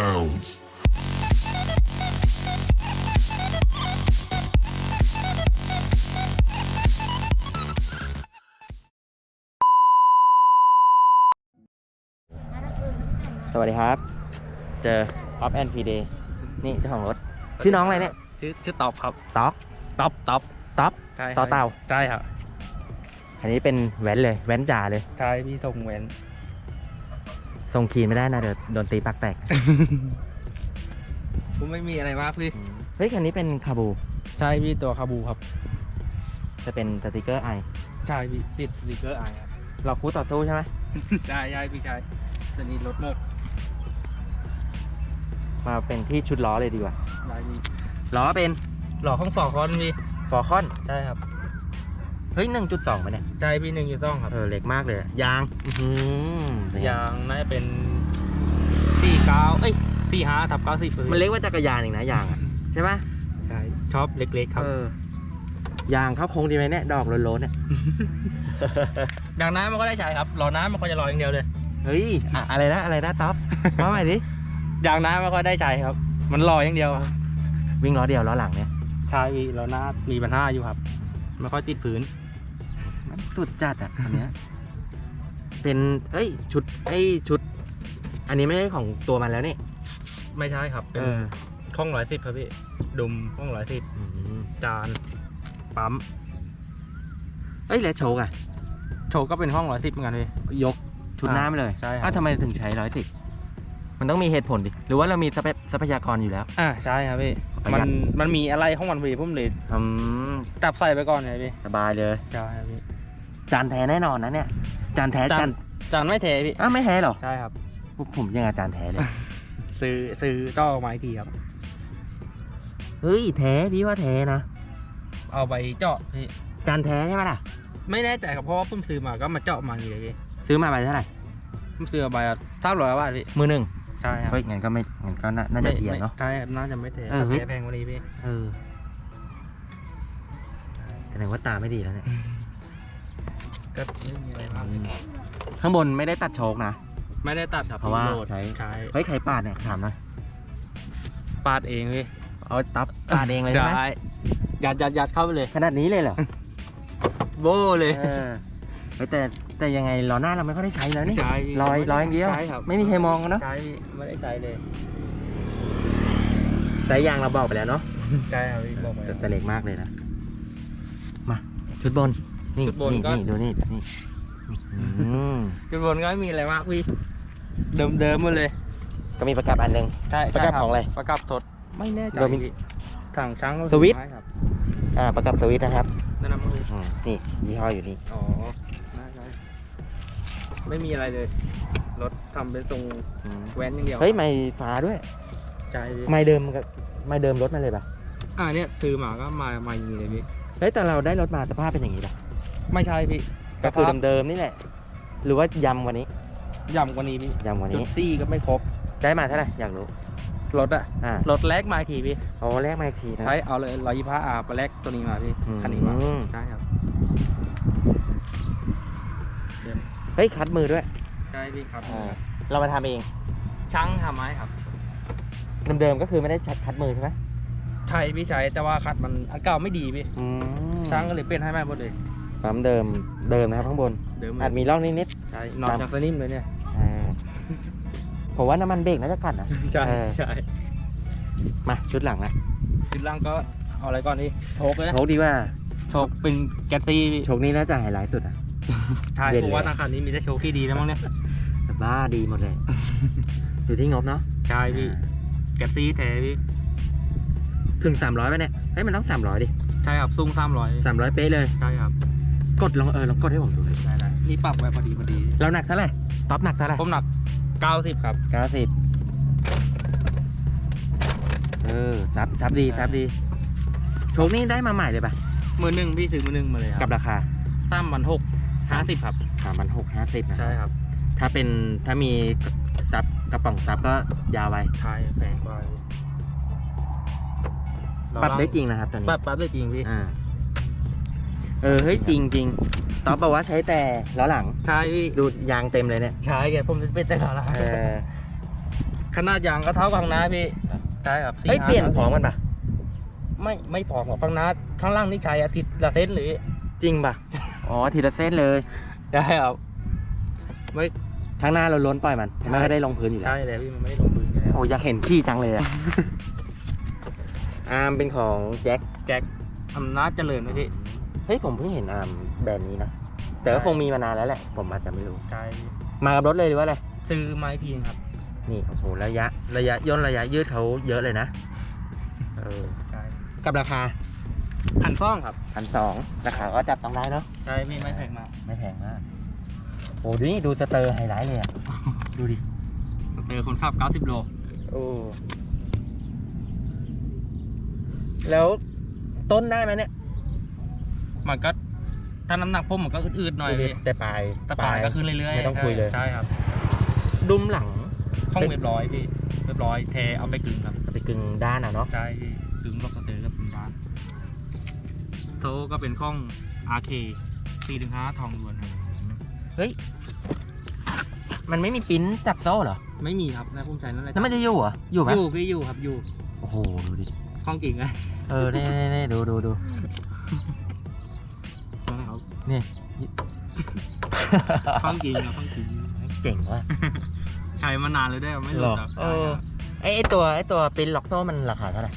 sounds. สวัสดีครับ เจอออฟแอนพีเดย์นี่เจ้าของรถ ชื่อน้องอะไรเนี่ย ชื่อชื่อตอบครับต๊อกตอบตอบต๊อกใช่ต่อเต่า ใช่ครับ อันนี้เป็นแว้นเลย แว้นจ่าเลย ใช่พี่ส่งแหวน ทรงคีนไม่ได้นะเดี๋ยวโดนตีปากแตก ผมไม่มีอะไรมากพี่เฮ้ยคันนี้เป็นคาบู ใช่พี่ตัวคาบูครับ จะเป็นสติกเกอร์ไอใช่พี่ติดสติกเกอร์ไอครับ หลอกคู่ต่อตู้ใช่ไหมใช่ใช่พี่ชายตัวนี้รถโมกมาเป็นที่ชุดล้อเลยดีกว่าได้พี่ล้อเป็นหล่อข้างฝอคอนพี่ฟอร์คอน ใช่ครับ เฮ้ยหนึ่งจุดสองไปเนี่ยใช่พี่หนึ่งยูต้องครับ เออเล็กมากเลยอะยางอื้อหือยางน่าจะเป็นสี่เก้าเอ้ยสี่ห้าทับเก้าสิบมันเล็กกว่าจักรยานอีกนะยางอะใช่ปะใช่ชอบเล็กๆครับเออยางเข้าโค้งดีไหมเนี่ยดอกโล้นๆเนี่ยยางน้ำมันก็ได้ใช้ครับหล่อน้ำมันก็จะลอยอย่างเดียวเลย เฮ้ยอะอะไรนะอะไรนะต๊อปมาใหม่ดิยางน้ำมันก็ได้ใช้ครับ มันลอยอย่างเดียววิ่งล้อเดียวล้อหลังเนี่ยใช่พี่หล่อหน้ามีปัญหาอยู่ครับไม่ค่อยติดพื้น มันสุดจัดอะอันเนี้ย เป็น เอ้ย ชุดเอ้ยชุด อันนี้ไม่ใช่ของตัวมันแล้วนี่ไม่ใช่ครับ เป็นเออข้องร้อยสิบครับพี่ ดุมข้องร้อยสิบอืมจาน ปั๊ม เอ้ย แล้วโชกอะ โชว์ก็เป็นห้องร้อยสิบเหมือนกันพี่ยกชุดหน้าไปเลยใช่ครับอ้าวทำไมถึงใช้ร้อยสิบมันต้องมีเหตุผลดิ หรือว่าเรามีทรัพยทรัพยากรอยู่แล้ว อ่าใช่ครับพี่ประหยัมัดนมันมีอะไรของมันพี่ผมเลยอืมจับใส่ไปก่อนไงพี่ สบายเลย ใช่ครับพี่ จานแท้แน่นอนนะเนี่ย จานแท้จาจานนจานไม่เทพี่ อ้าวไม่แท้หรอใช่ครับพวกผมยังไงจานแท้เลย ซื้อซื้อต่อไมาอีกทีครับ เฮ้ยแท้พี่ว่าแท้นะ เอาไปเจาะพี่จานแท้ใช่ไหมล่ะ ไม่แน่ใจครับเพราะว่าผมซื้อมาก็มาเจาะมาอย่างนี้เลยพี่ซื้อมาใบเท่าไหร่ผมซื้อมาใบสามร้อยบาทพี่มือหนึ่งใช่ครับเฮ้ยงั้นก็ไม่งั้นก็น่าน่าจะเทียนเนาะไม่ใช่ครับน่าจะไม่เทเออเฮ้ยแต่แพงกว่านี้พี่ เออแสดงว่าตาไม่ดีแล้วเนี่ย ก็ไม่มีอะไรมากข้างบนไม่ได้ตัดโชคนะ ไม่ได้ตัดครับเพราะว่าโหลดใช้ ใช้เฮ้ยใครปาดเนี่ยถามหน่อยปาดเองพี่เอาตับปาดเองเลยใช่ไหมยัดยัดยัดเข้าไปเลย ขนาดนี้เลยเหรอโบเลยเออเฮ้ยแต่แต่ยังไงล้อหน้าเราไม่ค่อยได้ใช้แล้วนี่ ใช่ลอยลอยอย่างเดียวใช่ครับไม่มีใครมองกันเนอะ ใช่พี่ไม่ได้ใช้เลยสายยางเราบอกไปแล้วเนาะใช่ครับพี่บอกไปแต่แต่เล็กมากเลยนะมาชุดบน นี่ชุดบนนี่ก็ นี่ดูนี่ดูนี่อืมจุดบนก็ไม่มีอะไรมากพี่เดิมเดิมๆหมดเลยก็มีประกับอันหนึ่ง ใช่ประกับใช่ของอะไรประกับสดไม่แน่ใจโดมิพี่ถังช้างสวิตช์ ไม้ครับอ่าประกับสวิตช์นะครับนั่นนะมั้งพี่อืมนี่ยี่ห้ออยู่นี่อ๋อได้ได้ไม่มีอะไรเลยรถทำเป็นตรงอืมแว้นอย่างเดียวเฮ้ยไม่ฟ้าด้วยใช่พี่ไม่เดิมกับไม่เดิมรถมาเลยปะอ่าเนี่ยซื้อมาก็มามาอย่างนี้เลยพี่เฮ้ยแต่เราได้รถมาสภาพเป็นอย่างนี้ปะ ไม่ใช่พี่ก็คือสภาพเดิมๆนี่แหละ หรือว่ายำกว่านี้ย่ำกว่านี้พี่ยำกว่าจุนี้ ดซี่ก็ไม่ครบได้มาเท่าไหร่อยากรู้ รถอะอ่ารถแรกมาอีกทีพี่เอาแรกมาอีกทีนะ ใช้เอาเลยร้อยยี่ห้าอาไปแรกตัวนี้มาพี่อืม คันนี้มาใช่ครับเฮ้ยคัดมือด้วยใช่พี่ครับอ่าเรามาทำเอง ช่างทำไม้ครับ เดิมๆก็คือไม่ได้ชัดคัดมือใช่ไหมใช่พี่ใช้แต่ว่าคัดมันอันเก่าไม่ดีพี่อืมช่างก็เลยเปลี่ยนให้ใหม่หมดเลย ปั๊มเดิมเดิมนะครับข้างบน เดิมอาจมีร่องนิดใช่นอนจากสนิมเลยเนี่ย ๆอ่าผมว่าน้ำมันเบรกน่าจะกัดนะ ใช่เออ ใช่มาชุดหลังนะชุดล่างก็เอาอะไรก่อนพี่โชกเลยนะโชคดีว่าโชกเป็นแกตซี่พี่โชคนี้น่าจะไฮไลท์สุดอะ ใช่เด่นเพเลยราะว่าทางคันนี้มีแต่โชว์ที่ดีแล้วมั้งเนี่ยแต่บ้าดีหมดเลย อยู่ที่งบเนาะใช่พี่แกตซี่แท้พี่ถึงสามร้อยไหมเนี่ยเฮ้ยมันต้องสามร้อยดิใช่ครับซุ้งสามร้อยสามร้อยเป๊ะเลยใช่ครับ กดลองเออลองกดให้ผมดูเลยได้ได้นี่ปรับไว้พอดีพอดี เราหนักเท่าไหร่ท็อปหนักเท่าไหร่ผมหนัก 90 ครับ เก้าสิบเออซับซับดีซับดีโชคนี้ได้มาใหม่เลยปะมือหนึ่งพี่ซื้อมือหนึ่งมาเลยคกัรับบราคาสามพันหกห้าสิบครับ สามพันหกห้าสิบนะใช่ครับ ถ้าเป็นถ้ามีซับกระป๋องซับก็ยาวไปใช่แพงกว่าปรับได้จริงนะครับตัวนี้ ปรับปรับได้จริงพี่ อ่า เออเฮ้ยจริงจริงต๊อบบอกว่าใช้แต่ล้อหลัง ใช่พี่ดูยางเต็มเลยเนี่ย ใช่แกผมจะเป็นแต่ละเออขนาดยางก็เท่ากับข้างหน้าพี่ครับใช่ครับเฮ้ย4-5เปลี่ยนพร้อมกันปะไม่ไม่พอของข้างหน้าข้างล่างนี่ใช้อาทิตย์ละเส้นหรือ จริงปะอ๋อทีละเส้นเลยใช่ครับไม่ข้างหน้าเราล้นปล่อยมันใช่มันก็ได้ลงพื้นอยู่แล้วใช่เลยพี่มันไม่ได้ลงพื้นอยู่แล้วโอ้อยากเห็นขี้จังเลยอะอาร์มเป็นของแจ็คแจ็คอำนาจเจริญไหมพี่เฮ้ยผมเพิ่งเห็นอาร์มแบรนด์นี้นะแต่ก็ใช่คงมีมานานแล้วแหละ ผมอาจจะไม่รู้ใช่มากับรถเลยหรือว่าอะไรซื้อไม้พีนครับนี่โอ้โหระยะระยะย่นระยะยืดเขาเยอะเลยนะเออใช่กับราคาพันซ่องครับพันสองราคาก็จับต้องได้เนาะใช่พี่ไม่แพงมากไม่แพงมากโอ้ดูนี่ดูสเตอร์ไฮไลท์เลยอะดูดิเจอคนขับ 90 โลโอ้แล้วต้นได้ไหมเนี่ย มันก็ถ้าน้ำหนักพุ่มมันก็อืดๆหน่อยพี่แต่ปลายแต่ปลายก็ขึ้นเรื่อยๆไม่ต้องคุยเลยใช่ครับ ดุมหลังข้องเรียบร้อยพี่เรียบร้อยเทเอาไปกึ่งครับเอาไปกึ่งด้านอะเนาะใช่พี่กึ่งล็อกสเตอร์กับกึ่งด้านโซก็เป็นข้อง RK 415ทองล้วนครับเฮ้ยมันไม่มีปิ้นจับโซ่เหรอ ไม่มีครับนะพุ่มใจนั่นแหละแล้วมันจะอยู่เหรอ อยู่ไหมอยู่พี่อยู่ครับอยู่ โอ้โห ดูดิข้องกิ่งไงเออเน่เน่เน่ดูดูดู นะครับนี่ข้องกิ่งครับข้องกิ่งเจ๋งว่ะใช้มานานเลยได้ไม่หลุดหรอกเออไอไอตัวไอตัวปิ้นล็อกโซ่มันราคาเท่าไหร่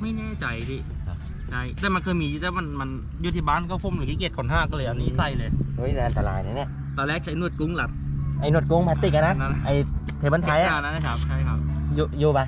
ไม่แน่ใจพี่ครับ ใช่แต่มันเคยมีแต่มันมันอยู่ที่บ้านก็ฟุ่มหรือขี้เกียจขนห้าก็เลยอันนี้ใส่เลย เฮ้ยแต่อันตรายนะเนี่ยตอนแรกใช้นวดกุ้งหลับ ไอหนวดกุ้งพลาสติกอะนะนั่นแหละ ไอเทเบิลไทยอะนั่นนะครับใช่ครับ อยู่อยู่ปะ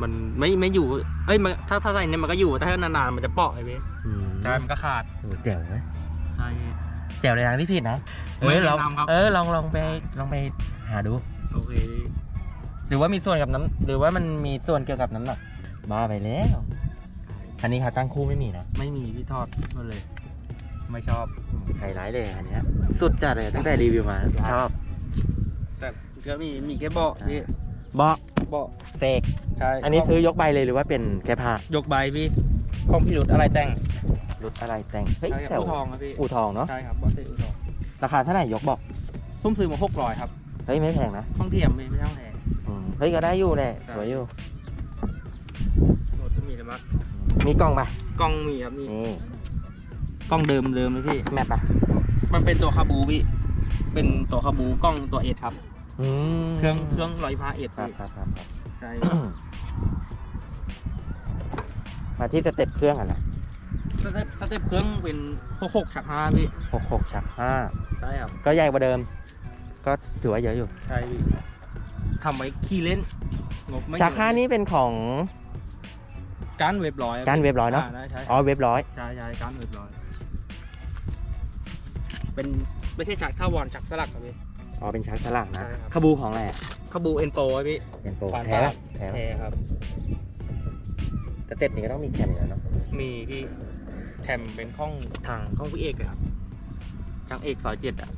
มันไม่ไม่อยู่ เอ้ยมันถ้าถ้าใส่เนี่ยมันก็อยู่แต่ถ้านานๆมันจะเปาะไอ้เว้ยอืม ใช่มันก็ขาดโอ้แจ๋วไหมใช่ แจ๋วในทางที่ผิดนะไม่เออลองแนะนำครับ เออลองลองไปลองไปหาดู โอเคหรือว่ามีส่วนกับน้ำหรือว่ามันมีส่วนเกี่ยวกับน้ำหนักบ้าไปแล้วอันนี้ขาตั้งคู่ไม่มีนะไม่มีพี่ทอดมาเลย ไม่ชอบ ไฮไลท์เลยอันเนี้ยสุดจัดเลยตั้งแต่รีวิวมาชอบ แต่ก็มีมีแค่เบาะพี่เบาะเบาะเสกใช่อันนี้ซื้อยกใบเลยหรือว่าเป็นแค่ผ้ายกใบพี่ของพี่หลุดอะไรแต่งรถอะไรแต่งเฮ้ยใช่ครับแถวอู่ทองครับพี่อู่ทองเนาะใช่ครับบอสเซอู่ทองราคาเท่าไหร่ยกบอกพุ่มซื้อมาหกร้อยครับเฮ้ยไม่แพงนะท่องเทียมไม่ไม่ต้องแพง อืมเฮ้ยก็ได้อยู่แหละใช่ สวยอยู่โหมดจะมีอะไรบ้างมีกล้องปะกล้องมีครับมีนี่กล้องเดิมเดิมเลยพี่ แมปปะมันเป็นตัวคาบูพี่เป็นตัวคาบูกล้องตัวเอทครับ อืมเครื่องเครื่องร้อยพาเอทครับพี่ครับครับครับใช่มาที่สเต็ปเครื่องอะนะสเต็ปสเต็ปเครื่องเป็นหกหกชักห้าพี่หกหกชักห้าใช่ครับก็ใหญ่กว่าเดิม ก็ถือว่าเยอะอยู่ใช่พี่ทำไว้ขี่เล่นงบไม่เยอะชักห้านี้เป็นของการเว็บร้อยอะการเว็บร้อยเนาะได้ใช่อ๋อเว็บร้อยใช่ใช่การเว็บร้อย เป็นไม่ใช่ชักท่าวอนชักสลักครับพี่ อ๋อเป็นชักสลักนะใช่ครับ ขบูของอะไรอะคาบูเอ็นโปพี่ เป็นโปรปานแท้ปาปะนแท้ปะแท้ครับสเต็ปนี้ก็ต้องมีแคมอยู่แล้วเนาะมีพี่แถมเป็นข้องทางข้องพี่เอกเลยครับช่างเอกซอยเจ็ดอะ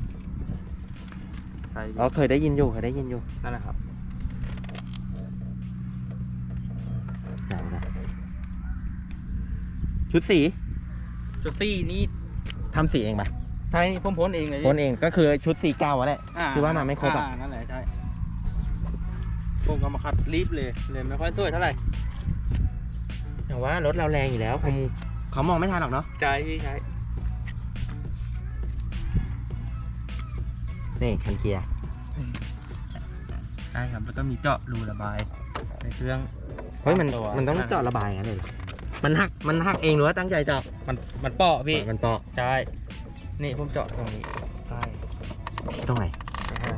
ใช่พี่อ๋อเคยได้ยินอยู่เคยได้ยินอยู่นั่นแหละครับ ไหนนะชุดสี จุดตี้นี่ทำสีเองปะ ใช่พ่มพ้นเองเลยพี่พ้นเองก็คือชุดสีเก่าอะแหละอ่คือว่ามาไม่ครบอะนั่นแหละใช่ผมก็มาคัดรีบเลยเลยไม่ค่อยสวยเท่าไหร่อย่างว่ารถเราแรงอยู่แล้วคงเขามองไม่ทันหรอกเนาะใช่พี่ใช่นี่คันเกียร์ใช่ครับแล้วก็มีเจาะรูระบายในเครื่องเฮ้ยมันตัวมันต้องเจาะระบายงั้นเลยเหรอมันหักมันหักเองหรือว่าตั้งใจเจาะมันมันเปาะพี่มันเปาะใช่ นี่ผมเจาะตรงนี้ใช่ตรงไหนใช่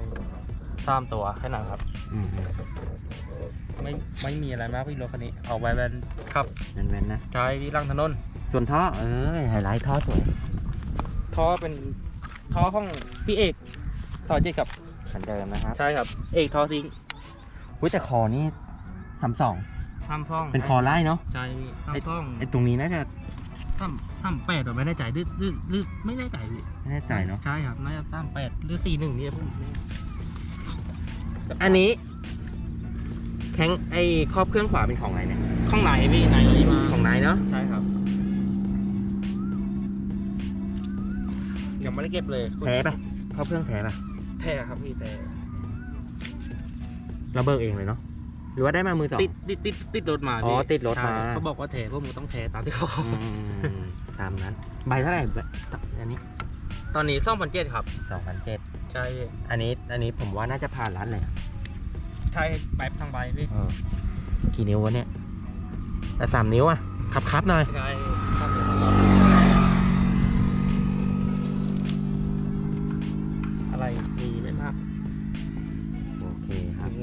สามตัวแค่นั้นครับ อืมไม่ไม่มีอะไรมากพี่รถคันนี้เอาไว้เป็นขับนั่นแม่นๆนะใช้พี่ล่างถนน ส่วนท่อเออไฮไลท์ท่อสวยท่อเป็นท่อของพี่เอกซอยเจ็ดครับเหมือนเดิมนะครับ ใช่ครับ เอกท่อซิงอุ้ยแต่คอนี่สามสองซ้ำซ่องเป็นคอไล่เนาะใช่พี่ซ้ำซ่องไอตรงนี้น่าจะ ซ้ำซ้ำแปดหรือไม่แน่ใจหรือหรือหรือไม่แน่ใจพี่ไม่แน่ใจเนาะใช่ครับน่าจะซ้ำแปดหรือสี่หนึ่งนี่ผมอันนี้แข้งไอครอบเครื่องขวาเป็นของอะไรเนี่ยข้างในพี่ในเลยมาของนายเนาะใช่ครับยังไม่ได้เก็บเลยแท้ปะครอบเครื่องแท้ปะแท้ครับพี่แท้เราเบิกเองเลยเนาะ หรือว่าได้มามือสอง ติดติดติดติดรถมาอ๋อพี่ติดรถมา ใช่เขาบอกว่าแถพวกมึงต้องแถตามที่เขา อืมตามนั้น ใบเท่าไหร่อันนี้ตอนนี้ซ่อมพันเจ็ดครับ สองพันเจ็ดใช่พี่อันนี้อันนี้ผมว่าน่าจะผ่านร้านเลยใช่ใบทางใบพี่เออกี่นิ้ววะเนี่ยแต่สามนิ้วอะขับขับหน่อย ใช่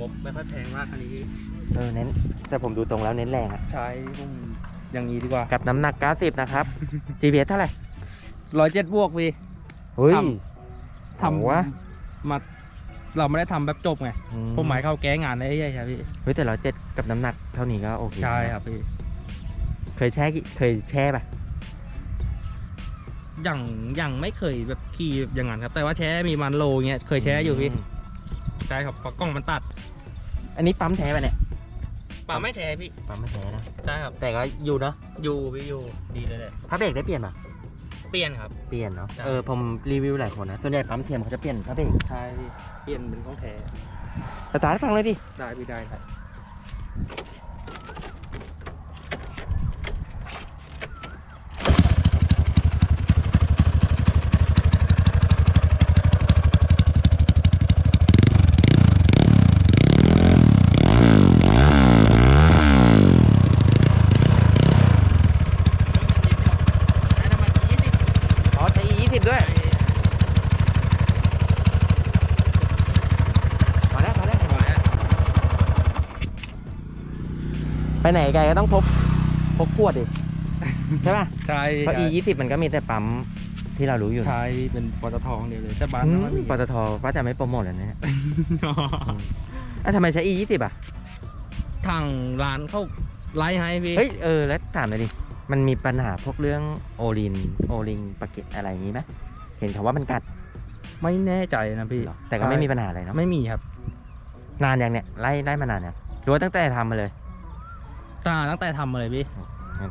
บงบไม่ค่อยแพงมากคันนี้ เออเน้น แต่ผมดูตรงแล้วเน้นแรงอะใช้พุ่มอย่างนี้ดีกว่ากับน้ำหนัก 90 นะครับ GPS เท่าไหร่ร้อยเจ็ดบวกพี่ เฮ้ย ท ทโอ้วะำมาเราไม่ได้ทำแบบจบไงอืผมหมายเข้าแก้งานได้ใช่ครับพี่เฮ้ยแต่ร้อยเจ็ดกับน้ำหนักเท่านี้ก็โอเคใช่นะครับพี่เคยแช่กี่เคยแช่ป่ะยังยังไม่เคยแบบขี่อย่างนั้นครับ แต่ว่าแช้มีมันโลเงี้ยเคยแช้อยู่พี่มใช่ครับเพราะกล้องมันตัด อันนี้ปั๊มแท้ป่ะเนี่ย ป่าไม่แท้พี่ ปั๊มไม่แท้นะ ใช่ครับ แต่ก็อยู่เนาะ อยู่พี่อยู่ดีเลยแหละพระเบรกได้เปลี่ยนป่ะ เปลี่ยนครับ เปลี่ยนเนาะใช่เออผมรีวิวหลายคนนะ ส่วนใหญ่ปั๊มเทียมเขาจะเปลี่ยนพระเบรกใช่พี่ เปลี่ยนเป็นของแท้สตาร์ทให้ฟังเลยดิ ได้พี่ได้ครับ อ๋อใช้ E 20ด้วยพอแล้วพอแล้ว ไปไหนไกลก็ต้องพกพกขวดดิใช่ป่ะใช่เพราะ E 20มันก็มีแต่ปั๊มที่เรารู้อยู่นะใช่เป็นปตทอย่างเดียวเลยแต่บ้านอืเรามไม่มีปตทก็จะไม่โปรโมทอันนี้เนี่ยอะทำไมใช้ E 20อะ ทางร้านเขาไล่ให้พี่ เฮ้ย เออ แล้วถามหน่อยดิ มันมีปัญหาพวกเรื่องโอลิน โอลิงปะเก็ตอะไรอย่างนี้ไหมเห็นเขาว่ามันกัดไม่แน่ใจนะพี่เหรอแต่ก็ไม่มีปัญหาอะไรเนาะ ไม่มีครับ นานยังเนี่ย ไล่ไล่มานานยังหรือว่าตั้งแต่ทำมาเลย ตาตั้งแต่ทำมาเลยพี่อื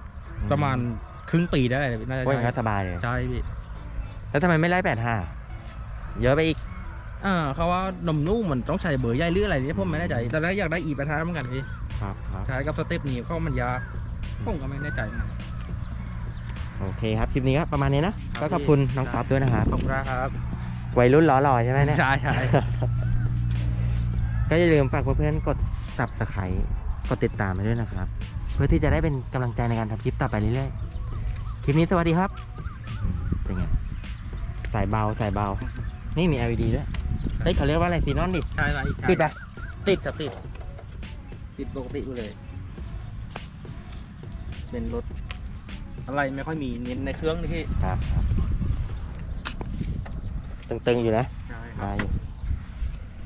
ประมาณครึ่งปีได้เลยน่าจะโอ้ยใช่ก็สบายเลย ใช่พี่แล้วทำไมไม่ไล่แปดห้าเยอะไปอีก อ่าเขาว่านมนุ่มมันต้องใช้เบอร์ใหญ่หรืออะไรเนี่ยผมไม่แน่ใจแต่แรกอยากได้อีประทาเหมือนกันพี่ครับครับใช้กับสเต็ปนี้เขามันยากผมก็ไม่แน่ใจเหมือนกัน โอเคครับ คลิปนี้ก็ประมาณนี้นะ ครับก็ขอบคุณน้องพี่ต๊อบด้วยนะครับขอบคุณครับวัยรุ่นล้อหล่อใช่ไหมเนี่ย ใช่ใช่ ก็อย่าลืมฝากเพื่อนๆกด subscribe กดติดตามไปด้วยนะครับ เพื่อที่จะได้เป็นกำลังใจในการทำคลิปต่อไปเรื่อยๆ คลิปนี้สวัสดีครับอืมเป็นไงสายเบาสายเบา นี่มี LED ด้วย เฮ้ยเขาเรียกว่าอะไรซีนอนดิ ใช่ไหมใช่ติดปะติดครับติด ติดปกติเลย เป็นรถ อะไรไม่ค่อยมีเน้นในเครื่องนี่พี่ครับครับตึงๆอยู่นะ ใช่ได้อยู่